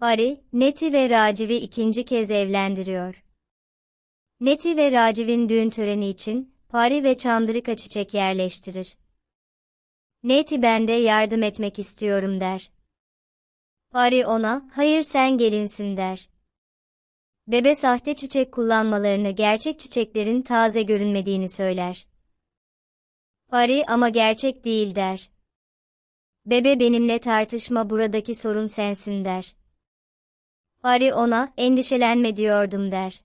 Ari, Neti ve Raciv'i ikinci kez evlendiriyor. Neti ve Raciv'in düğün töreni için, Pari ve Çandırika çiçek yerleştirir. Neti ben de yardım etmek istiyorum der. Pari ona, hayır sen gelinsin der. Bebe sahte çiçek kullanmalarını gerçek çiçeklerin taze görünmediğini söyler. Pari ama gerçek değil der. Bebe benimle tartışma buradaki sorun sensin der. Pari ona, endişelenme diyordum der.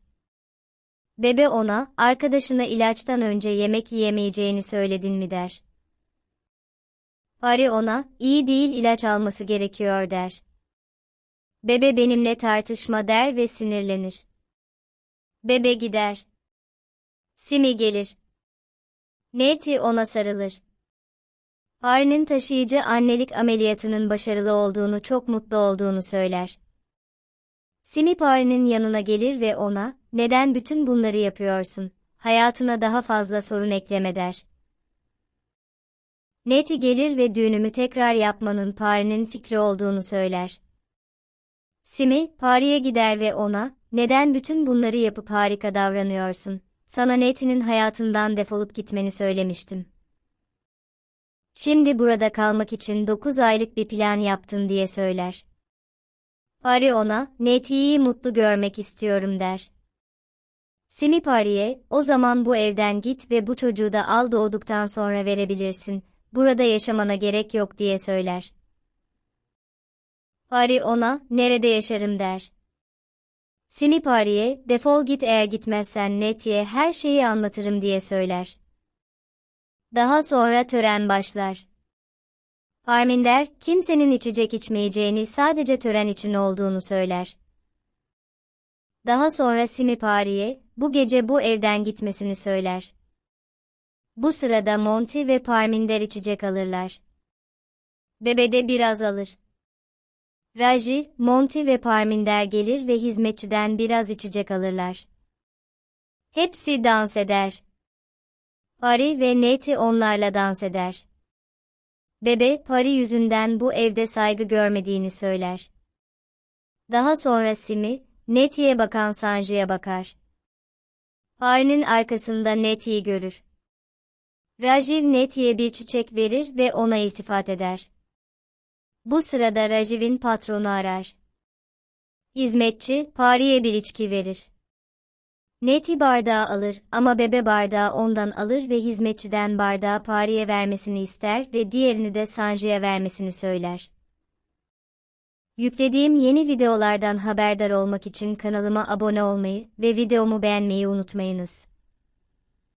Bebe ona, arkadaşına ilaçtan önce yemek yiyemeyeceğini söyledin mi der. Pari ona, iyi değil ilaç alması gerekiyor der. Bebe benimle tartışma der ve sinirlenir. Bebe gider. Simi gelir. Neti ona sarılır. Pari'nin taşıyıcı annelik ameliyatının başarılı olduğunu çok mutlu olduğunu söyler. Simi Pari'nin yanına gelir ve ona, neden bütün bunları yapıyorsun, hayatına daha fazla sorun ekleme der. Neti gelir ve düğünümü tekrar yapmanın Pari'nin fikri olduğunu söyler. Simi, Pari'ye gider ve ona, neden bütün bunları yapıp harika davranıyorsun, sana Neti'nin hayatından defolup gitmeni söylemiştim. Şimdi burada kalmak için 9 aylık bir plan yaptın diye söyler. Pari ona, Neti'yi mutlu görmek istiyorum der. Simi Pari'ye, o zaman bu evden git ve bu çocuğu da al doğduktan sonra verebilirsin, burada yaşamana gerek yok diye söyler. Pari ona, nerede yaşarım der. Simi Pari'ye, defol git eğer gitmezsen Neti'ye her şeyi anlatırım diye söyler. Daha sonra tören başlar. Parminder, kimsenin içecek içmeyeceğini sadece tören için olduğunu söyler. Daha sonra Simi Pari'ye, bu gece bu evden gitmesini söyler. Bu sırada Monty ve Parminder içecek alırlar. Bebe de biraz alır. Raji, Monty ve Parminder gelir ve hizmetçiden biraz içecek alırlar. Hepsi dans eder. Pari ve Neti onlarla dans eder. Bebe, Pari yüzünden bu evde saygı görmediğini söyler. Daha sonra Simi, Neti'ye bakan Sanji'ye bakar. Pari'nin arkasında Neti'yi görür. Rajiv Neti'ye bir çiçek verir ve ona iltifat eder. Bu sırada Rajiv'in patronu arar. Hizmetçi, Pari'ye bir içki verir. Neti bardağı alır ama bebe bardağı ondan alır ve hizmetçiden bardağı Pari'ye vermesini ister ve diğerini de Sanji'ye vermesini söyler. Yüklediğim yeni videolardan haberdar olmak için kanalıma abone olmayı ve videomu beğenmeyi unutmayınız.